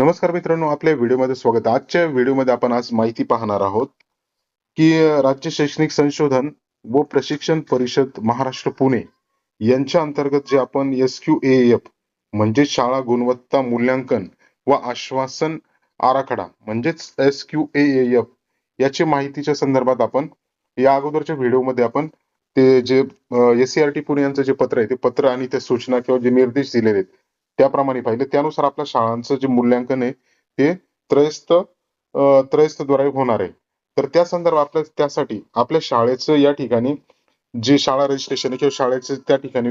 नमस्कार मित्रांनो आपल्या व्हिडिओमध्ये स्वागत. आजच्या व्हिडिओमध्ये आपण आज माहिती पाहणार आहोत की राज्य शैक्षणिक संशोधन व प्रशिक्षण परिषद महाराष्ट्र पुणे यांच्या अंतर्गत जे आपण एस क्यू एफ म्हणजे शाळा गुणवत्ता मूल्यांकन व आश्वासन आराखडा म्हणजेच एस क्यू ए एफ याची माहितीच्या संदर्भात आपण या अगोदरच्या व्हिडिओमध्ये आपण ते जे S C R T Pune यांचं जे पत्र आहे ते पत्र आणि त्या सूचना किंवा जे निर्देश दिलेले आहेत त्याप्रमाणे पाहिलं त्यानुसार आपल्या शाळांचं जे मूल्यांकन आहे ते त्रयस्थ त्रयस्त त्रयस्थद्वारे होणार आहे. तर त्या संदर्भात आपल्या त्यासाठी आपल्या शाळेचं या ठिकाणी जे शाळा रजिस्ट्रेशन किंवा शाळेचे त्या ठिकाणी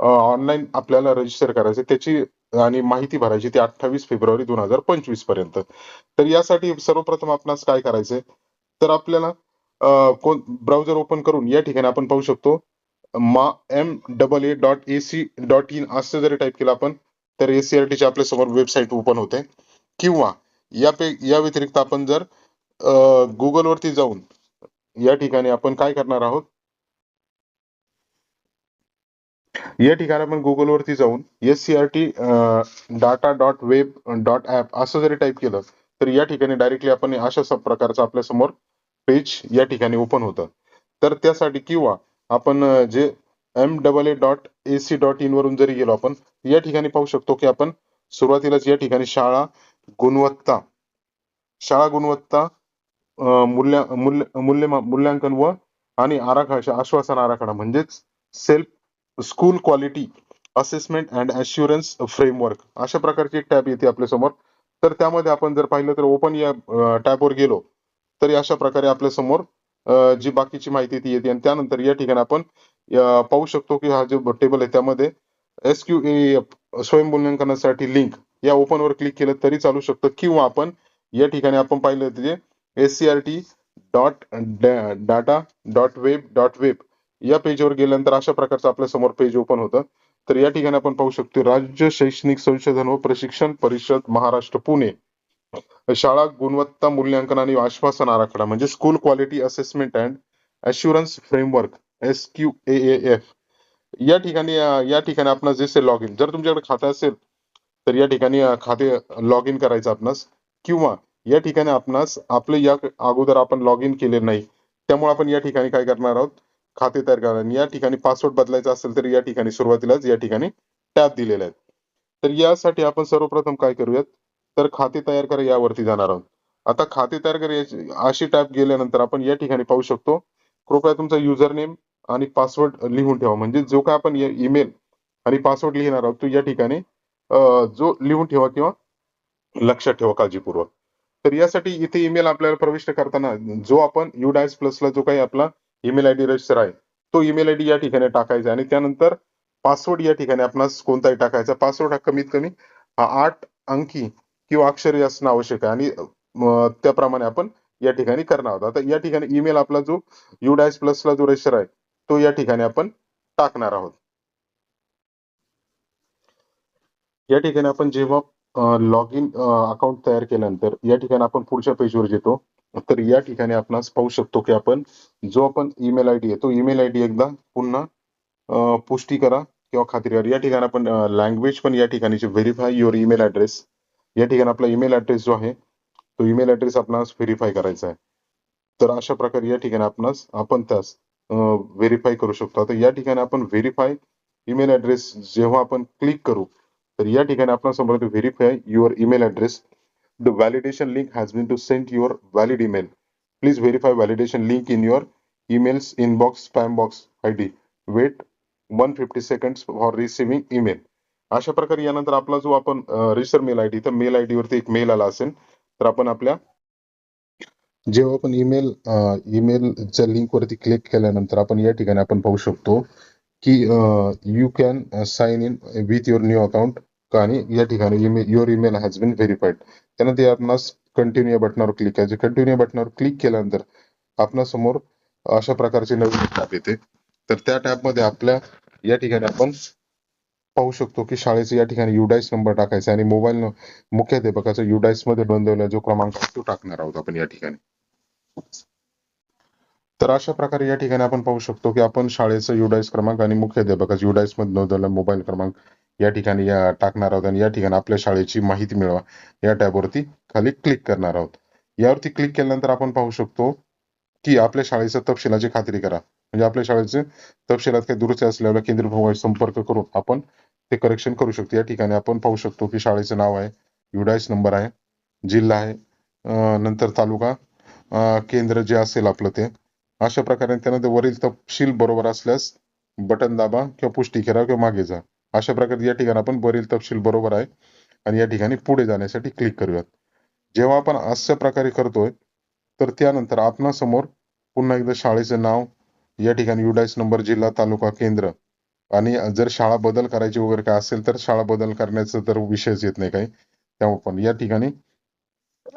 ऑनलाईन आपल्याला रजिस्टर करायचं त्याची आणि माहिती भरायची ती अठ्ठावीस फेब्रुवारी दोन हजार पंचवीसपर्यंत. तर यासाठी सर्वप्रथम आपणास काय करायचंय तर आपल्याला कोण ब्राउझर ओपन करून या ठिकाणी आपण पाहू शकतो मा M double A dot A C dot in असं जरी टाईप केलं आपण तर एसीआरटीची आपल्यासमोर वेबसाईट ओपन होते. किंवा यापे या व्यतिरिक्त आपण जर गुगल वरती जाऊन या ठिकाणी आपण काय करणार आहोत? या ठिकाणी आपण गुगल वरती जाऊन S C R T data dot web dot app असं जरी टाईप केलं तर या ठिकाणी डायरेक्टली आपण अशा सब प्रकारचं आपल्यासमोर पेज या ठिकाणी ओपन होतं. तर त्यासाठी किंवा आपण जे M double A dot A C dot in वरून जरी गेलो आपण या ठिकाणी पाहू शकतो की आपण सुरुवातीलाच या ठिकाणी शाळा गुणवत्ता शाळा गुणवत्ता मूल्य मूल्य मूल्य मूल्यांकन व आणि आराखडा आश्वासन आराखडा म्हणजेच self school quality assessment and assurance framework अशा प्रकारची एक टॅब येते आपल्यासमोर. तर त्यामध्ये आपण जर पाहिलं तर ओपन या टॅबवर गेलो तरी अशा प्रकारे आपल्यासमोर जी बाकीची माहिती ती येते आणि त्यानंतर या ठिकाणी आपण पाहू शकतो की हा जो टेबल आहे त्यामध्ये एस क्यू स्वयं मूल्यांकनासाठी लिंक या ओपन वर क्लिक केलं तरी चालू शकतं. किंवा आपण या ठिकाणी आपण पाहिलं ते S C R T dot data dot web dot web या पेजवर गेल्यानंतर अशा प्रकारचं आपल्यासमोर पेज ओपन होतं. तर या ठिकाणी आपण पाहू शकतो राज्य शैक्षणिक संशोधन व प्रशिक्षण परिषद महाराष्ट्र पुणे. शाळा गुणवत्ता मूल्यांकन आणि आश्वासन आराखडा म्हणजे school quality assessment and assurance framework S Q A F या ठिकाणी या ठिकाणी आपण जसे लॉग इन जर तुमच्याकडे खातं असेल तर या ठिकाणी खाते लॉग इन करायचं आपणास. किंवा या ठिकाणी आपणास आपले या अगोदर आपण लॉग इन केले नाही त्यामुळे आपण या ठिकाणी काय करणार आहोत? खाते तयार करणार. आणि या ठिकाणी पासवर्ड बदलायचा असेल तर या ठिकाणी सुरुवातीलाच या ठिकाणी टॅब दिलेले आहेत. तर यासाठी आपण सर्वप्रथम काय करूयात? तर खाते तयार करा यावरती जाणार आहोत. आता खाते तयार करायची अशी टॅब गेल्यानंतर आपण या ठिकाणी पाहू शकतो. कृपया तुमचा युजर नेम आणि पासवर्ड लिहून ठेवा. म्हणजे जो काय आपण ईमेल आणि पासवर्ड लिहिणार आहोत तो या ठिकाणी जो लिहून ठेवा किंवा लक्षात ठेवा काळजीपूर्वक. तर यासाठी इथे ईमेल आपल्याला प्रविष्ट करताना जो आपण युडायस प्लसला जो काही आपला ईमेल आयडी रजिस्टर आहे तो ईमेल आय डी या ठिकाणी टाकायचा आणि त्यानंतर पासवर्ड या ठिकाणी आपणास कोणताही टाकायचा पासवर्ड हा कमीत कमी आठ अंकी किंवा अक्षरी असणं आवश्यक आहे. आणि त्याप्रमाणे आपण या ठिकाणी करणार आहोत. आता या ठिकाणी ईमेल आपला जो युडायस प्लसला जो रजिस्टर आहे तो या ठिकाणी आपण टाकणार आहोत. या ठिकाणी आपण जेव्हा लॉग इन अकाउंट तयार केल्यानंतर या ठिकाणी आपण पुढच्या पेजवर येतो तर या ठिकाणी आपण पाहू शकतो की आपण जो आपण ईमेल आयडी आहे तो ईमेल आयडी एकदा पुन्हा पुष्टी करा किंवा खात्री करा. या ठिकाणी आपण लँग्वेज पण या ठिकाणी व्हेरीफाय युअर ईमेल ऍड्रेस या ठिकाणी आपला ईमेल ऍड्रेस जो आहे तो ईमेल ऍड्रेस आपणास व्हेरीफाय करायचा आहे. तर अशा प्रकारे या ठिकाणी आपणास आपण त्यास व्हेरीफाय करू शकतो. आता या ठिकाणी आपण व्हेरीफाय ईमेल ऍड्रेस जेव्हा आपण क्लिक करू तर या ठिकाणी आपण समोर verify your email address the validation link has been to send your valid email please verify validation link in your emails inbox spam box I D wait one fifty second for receiving email अशा प्रकारे यानंतर आपला जो आपण register mail ID तर mail ID वरती एक mail आला असेल तर आपण आपल्या जेव्हा आपण ईमेल ईमेलच्या लिंक वरती क्लिक केल्यानंतर आपण या ठिकाणी आपण पाहू शकतो की you can sign in with your new account आणि या ठिकाणी email your email has been verified त्यानंतर आपणास कंटिन्यू या बटनावर क्लिक करायचे कंटिन्यू या बटनावर क्लिक केल्यानंतर आपणासमोर समोर अशा प्रकारचे नवीन टॅब येते. तर त्या टॅबमध्ये आपल्या या ठिकाणी आपण पाहू शकतो की शाळेचे या ठिकाणी युडाईस नंबर टाकायचा आणि मोबाईल मुख्याध्यापकाचा युडाईसमध्ये नोंदवला जो क्रमांक तो टाकणार आहोत आपण या ठिकाणी. तर अशा प्रकारे या ठिकाणी आपण पाहू शकतो की आपण शाळेचं युडाईस क्रमांक आणि मुख्याध्यापकाचा युडाईसमध्ये मोबाईल क्रमांक या ठिकाणी या टाकणार आहोत आणि या ठिकाणी आपल्या शाळेची माहिती मिळवा या टॅबवरती खाली क्लिक करणार आहोत. यावरती क्लिक केल्यानंतर आपण पाहू शकतो की आपल्या शाळेच्या तपशिलाची खात्री करा. म्हणजे आपल्या शाळेचे तपशिलात काही दुरुस्ती असल्यावर केंद्रीय प्रमुखाशी संपर्क करून आपण ते करेक्शन करू शकतो. या ठिकाणी आपण पाहू शकतो की शाळेचं नाव आहे युडाईस नंबर आहे जिल्हा आहे नंतर तालुका केंद्र जे असेल आपलं ते अशा प्रकारे त्यानंतर वरील तपशील बरोबर असल्यास बटन दाबा किंवा पुष्टी करा किंवा मागे जा. अशा प्रकारे या ठिकाणी आपण वरील तपशील बरोबर आहे आणि या ठिकाणी पुढे जाण्यासाठी क्लिक करूयात. जेव्हा आपण अशा प्रकारे करतोय तर त्यानंतर आपणासमोर पुन्हा एकदा शाळेचं नाव या ठिकाणी युडाईस नंबर जिल्हा तालुका केंद्र आणि जर शाळा बदल करायची वगैरे काय असेल तर शाळा बदल करण्याचा तर विषयच येत नाही काही. तेव्हा पण या ठिकाणी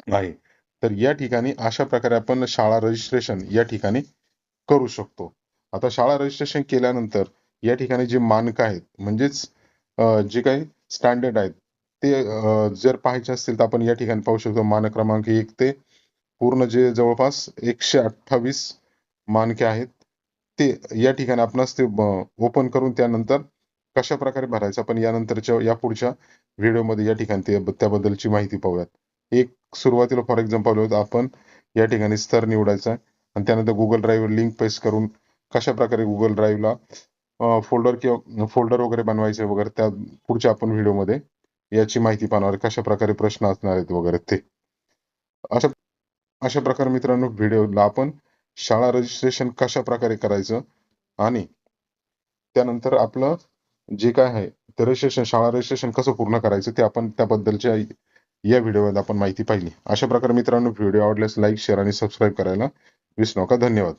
आहे. तर या ठिकाणी अशा प्रकारे आपण शाळा रजिस्ट्रेशन या ठिकाणी करू शकतो. आता शाळा रजिस्ट्रेशन केल्यानंतर या ठिकाणी जे मानक आहेत म्हणजेच जे काही स्टँडर्ड आहेत ते जर पाहायचे असतील तर आपण या ठिकाणी पाहू शकतो मानक क्रमांक एक ते पूर्ण जे जवळपास एकशे अठ्ठावीस मानके आहेत ते या ठिकाणी आपणास ते ओपन करून त्यानंतर कशा प्रकारे भरायचं? आपण यानंतरच्या या पुढच्या व्हिडिओमध्ये या ठिकाणी ते त्याबद्दलची माहिती पाहूयात. एक सुरुवातीला फॉर एक्झाम्पल आपण या ठिकाणी स्तर निवडायचा आहे. आणि त्यानंतर गुगल ड्राईव्ह लिंक पेस्ट करून कशा प्रकारे गुगल ड्राईव्हला फोल्डर किंवा फोल्डर वगैरे बनवायचे वगैरे त्या पुढच्या आपण व्हिडिओमध्ये याची माहिती पाहणार कशा प्रकारे प्रश्न असणार आहेत वगैरे ते. अशा अशा प्रकारे मित्रांनो व्हिडिओला आपण शाळा रजिस्ट्रेशन कशा प्रकारे करायचं आणि त्यानंतर आपलं जे काय आहे ते रजिस्ट्रेशन शाळा रजिस्ट्रेशन कसं पूर्ण करायचं ते आपण त्याबद्दलच्या या व्हिडिओमध्ये आपण माहिती पाहिली. अशा प्रकारे मित्रांनो व्हिडिओ आवडल्यास लाईक शेअर आणि सबस्क्राईब करायला विसरू नका. धन्यवाद.